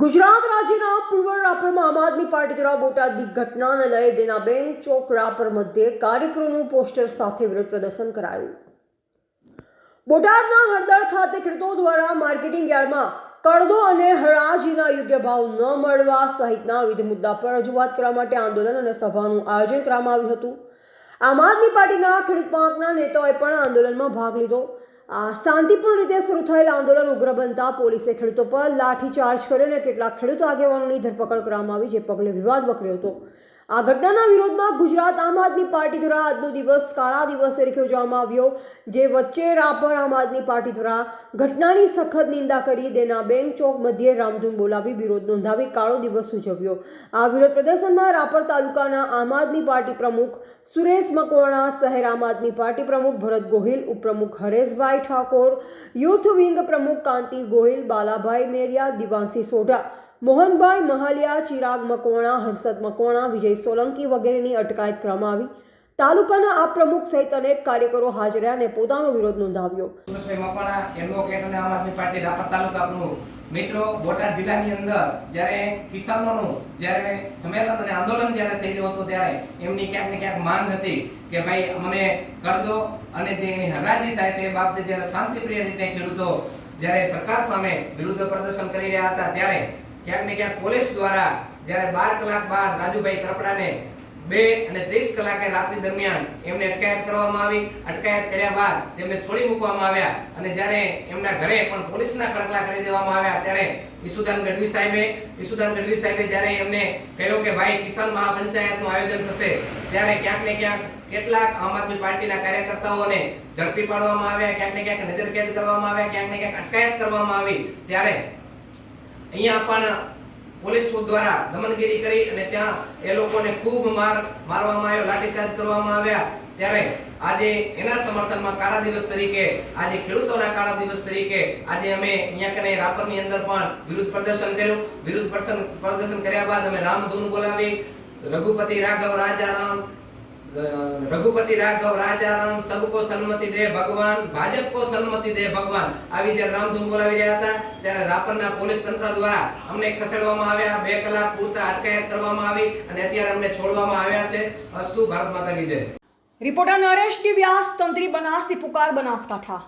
ગુજરાત રાજ્યના પૂર્વ રાપરમાં આમ આદમી પાર્ટી દ્વારા બોટાદની ઘટનાને લઈ બેંક ચોક રાપર મધ્યે કાર્યક્રમનું પોસ્ટર સાથે વિરોધ પ્રદર્શન કરાયું. બોટાદના હરદળ ખાતે ખેડૂતો દ્વારા માર્કેટિંગ યાર્ડમાં કડદો અને હરાજીના યોગ્ય ભાવ ન મળવા સહિતના વિવિધ મુદ્દા પર રજૂઆત કરવા માટે આંદોલન અને સભાનું આયોજન કરવામાં આવ્યું હતું. આમ આદમી પાર્ટીના ખેડૂત પાંખના નેતાઓએ પણ આંદોલનમાં ભાગ લીધો. શાંતિપૂર્ણ રીતે શરૂ થયેલ આંદોલન ઉગ્ર બનતા પોલીસે ખેડૂતો પર લાઠીચાર્જ કર્યો અને કેટલાક ખેડૂત આગેવાનોની ધરપકડ કરવામાં આવી, જે પગલે વિવાદ વકર્યો હતો. આ ઘટનાના વિરોધમાં ગુજરાત આમ આદમી પાર્ટી દ્વારા આજનો દિવસ કાળા દિવસ તરીકે ઉજવવામાં આવ્યો, જે વચ્ચે રાપર આમ આદમી પાર્ટી દ્વારા ઘટનાની સખત નિંદા કરી દેનાબેન ચોક મધ્યે રામધૂન બોલાવી વિરોધ નોંધાવી કાળો દિવસ ઉજવ્યો. આ વિરોધ પ્રદર્શનમાં રાપર તાલુકાના આમ આદમી પાર્ટી પ્રમુખ સુરેશ મકવાણા, શહેર આમ આદમી પાર્ટી પ્રમુખ ભરત ગોહિલ, ઉપપ્રમુખ હરેશભાઈ ઠાકોર, યુથ વિંગ પ્રમુખ કાંતિ ગોહિલ, બાલાભાઈ મેરિયા, દિવાંશી સોઢા મોહનભાઈ મહાલિયા, ચિરાગ મકવાણા, હર્ષદ મકવાણા, વિજય સોલંકી વગેરેની અટકાયત કરવામાં આવી. તાલુકાના આ પ્રમુખ સહિત અનેક કાર્યકરો હાજર અને પોતાનો વિરોધ નોંધાવ્યો. એડવોકેટ અને આમ આદમી પાર્ટી રાપર તાલુકા મિત્રો બોટાદ જિલ્લાની અંદર જ્યારે કિસાનોનું જ્યારે સંમેલન અને આંદોલન જ્યારે થઈ રહ્યું હતું ત્યારે એમની ક્યાંક ને ક્યાંક માંગ હતી કે ભાઈ અમને કરજો અને જે એની હરાજી થાય છે એ બાબતે જ્યારે શાંતિપ્રિય રીતે ખેડૂતો જ્યારે સરકાર સામે વિરુદ્ધ પ્રદર્શન કરી રહ્યા હતા ત્યારે ક્યાંક ને ક્યાંક પોલીસ દ્વારા જ્યારે બાર કલાક બાદ રાજુભાઈ કરપડાને બે અને ત્રીસ કલાકે રાત્રિ દરમિયાન એમને અટકાયત કરવામાં આવી. અટકાયત કર્યા બાદ તેમને છોડી મૂકવામાં આવ્યા અને જ્યારે એમના ઘરે પણ પોલીસના ખડકલા કરી દેવામાં આવ્યા ત્યારે ઈસુદાન ગઢવી સાહેબે, ઈસુદાન ગઢવી સાહેબે જ્યારે એમને કહ્યું કે ભાઈ કિસાન મહાપંચાયતનું આયોજન થશે, ત્યારે ક્યાંક ને ક્યાંક કેટલાક આમ આદમી પાર્ટીના કાર્યકર્તાઓને ઝડપી પાડવામાં આવ્યા, ક્યાંક ને ક્યાંક નજરકેદ કરવામાં આવ્યા, ક્યાંક ને ક્યાંક અટકાયત કરવામાં આવી. ત્યારે અહીંયા પણ પોલીસ દ્વારા દમનગીરી કરી અને ત્યાં એ લોકોને ખૂબ માર મારવામાં આવ્યો, લાઠીચાર્જ કરવામાં આવ્યા. ત્યારે આજે એના સમર્થનમાં કાળા દિવસ તરીકે, આજે ખેડૂતોના કાળા દિવસ તરીકે આજે અમે અહીંયા કને રાપરની અંદર પણ વિરુદ્ધ પ્રદર્શન કર્યું. વિરુદ્ધ પ્રદર્શન કર્યા બાદ અમે રામધૂન બોલાવી. રઘુપતિ રાઘવ રાજા રામ રઘુપતિ રાઘવ, રાજા રામ, સબકો સન્મતિ દે ભગવાન ભાજપ કો સન્મતિ દે ભગવાન. આવી જ્યારે રામધૂન બોલાવી રહ્યા હતા, ત્યારે રાપરના પોલીસ તંત્ર દ્વારા અમને ખસેડવામાં આવ્યા. બે કલાક પૂરતા અટકાયત કરવામાં આવી અને અત્યારે અમને છોડવામાં આવ્યા છે. અસ્તુ, ભારત માતા કી જય. રિપોર્ટર નરેશ ડી વ્યાસ તંત્રી બનાસી, પુકાર બનાસકાંઠા.